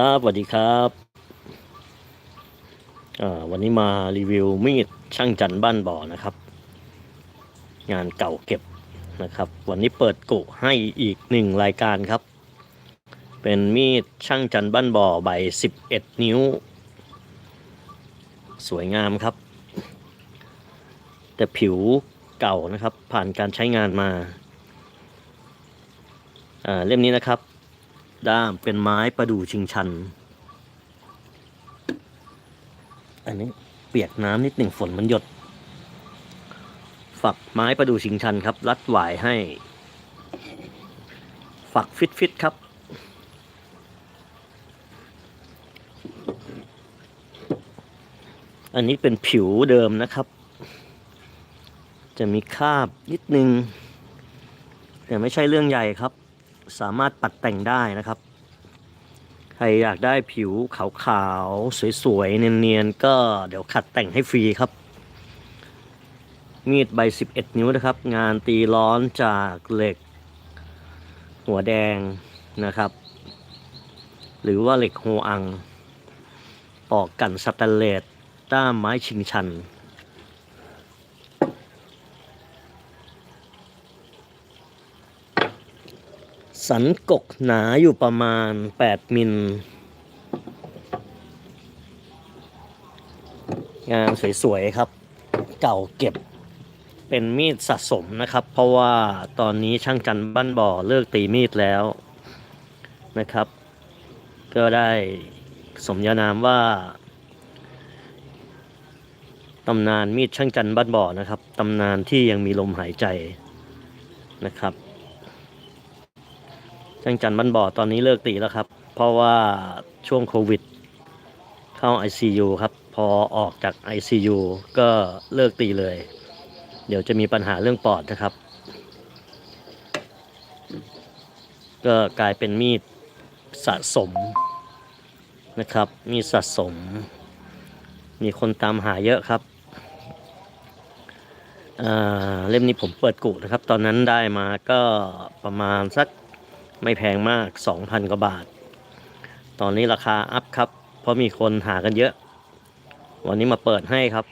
ครับสวัสดีครับวันนี้มารีวิวมีดช่างจันบ้านบ่อนะครับ งานเก่าเก็บนะครับ วันนี้เปิดกุให้อีกหนึ่งรายการครับ เป็นมีดช่างจันบ้านบ่อใบ11นิ้ว สวยงามครับ แต่ผิวเก่านะครับ ผ่านการใช้งานมาเล่มนี้นะครับ ด้ามเป็นไม้ประดู่ชิงชัน อันนี้เปียกน้ำนิดหนึ่งฝนมันหยด ฝักไม้ประดู่ชิงชันครับ รัดหวายให้ ฝักฟิตฟิตครับ อันนี้เป็นผิวเดิมนะครับ จะมีคราบนิดนึง แต่ไม่ใช่เรื่องใหญ่ครับ สามารถปัดแต่งได้นะครับ ใครอยากได้ผิวขาวๆ สวยๆ เนียนๆ ก็เดี๋ยวขัดแต่งให้ฟรีครับ มีดใบ 11 นิ้วนะครับ งานตีร้อนจากเหล็ก หัวแดงนะครับ หรือว่าเหล็กโฮอัง ปอกกันสแตนเลสด้ามไม้ชิงชัน สันกกหนาอยู่ประมาณ 8 มิล งานสวยๆครับ เก่าเก็บเป็นมีดสะสมนะครับ เพราะว่าตอนนี้ช่างจันบ้านบ่อเลิกตีมีดแล้วนะครับ ก็ได้สมญานามว่าตำนานมีดช่างจันบ้านบ่อนะครับตำนานที่ยังมีลมหายใจนะครับ ช่างจันบ้านบ่อตอนนี้เลิกตีแล้วครับ เพราะว่าช่วงโควิด เข้า ICU ครับ พอออกจาก ICU ก็เลิกตีเลย เดี๋ยวจะมีปัญหาเรื่องปอดนะครับ ก็กลายเป็นมีดสะสมนะครับ มีสะสม มีคนตามหาเยอะครับเล่มนี้ผมเปิดกุนะครับ ตอนนั้นได้มาก็ประมาณสัก ไม่แพงมาก 2,000 กว่าบาท ตอนนี้ราคาอัพครับ เพราะมีคนหากันเยอะ วันนี้มาเปิดให้ครับ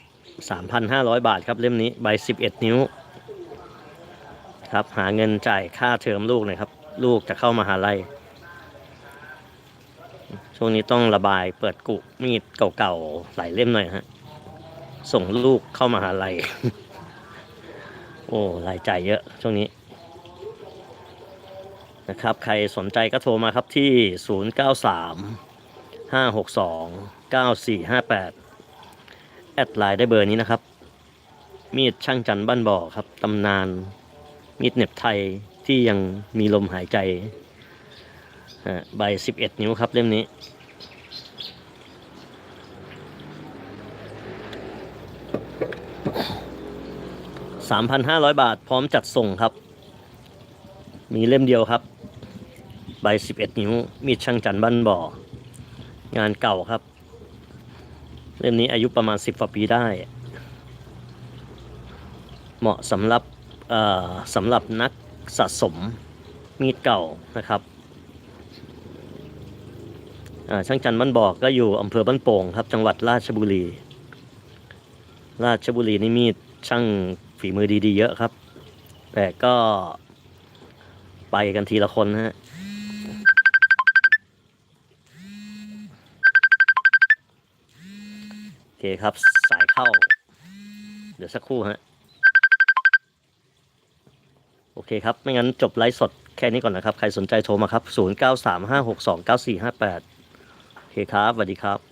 3,500 บาทครับเล่มนี้ใบ 11 นิ้ว ครับหาเงินจ่ายค่าเทอมลูกหน่อยครับ ลูกจะเข้ามาหาลัยช่วงนี้ต้องระบายเปิดกุมีดเก่าๆหลายเล่มหน่อยฮะ ส่งลูกเข้ามาหาลัย โอ้รายจ่ายเยอะช่วงนี้ นะครับ ใครสนใจก็โทรมาครับที่ 093 562 9458 แอดไลน์ได้เบอร์นี้นะครับ มีดช่างจันบ้านบ่อครับตำนาน มีดเหน็บไทยที่ยังมีลมหายใจใบ 11 นิ้วครับเล่มนี้3,500 บาทพร้อมจัดส่งครับ มีเล่มเดียวครับ ใบ 11 นิ้ว มีดช่างจันบ้านบ่อ งานเก่าครับ เล่มนี้อายุประมาณ 10กว่าปีได้ เหมาะสำหรับสำหรับนักสะสมมีดเก่านะครับช่างจันบ้านบ่อก็อยู่อำเภอบ้านโป่งครับ จังหวัดราชบุรี ราชบุรีนี่มีดช่างฝีมือดีๆเยอะครับ แต่ก็ไปกันทีละคนนะฮะ เคครับ สายเข้า เดี๋ยวสักครู่ฮะ โอเคครับ ไม่งั้นจบไลฟ์สดแค่นี้ก่อนนะครับ ใครสนใจโทรมาครับ 0935629458 โอเคครับสวัสดีครับ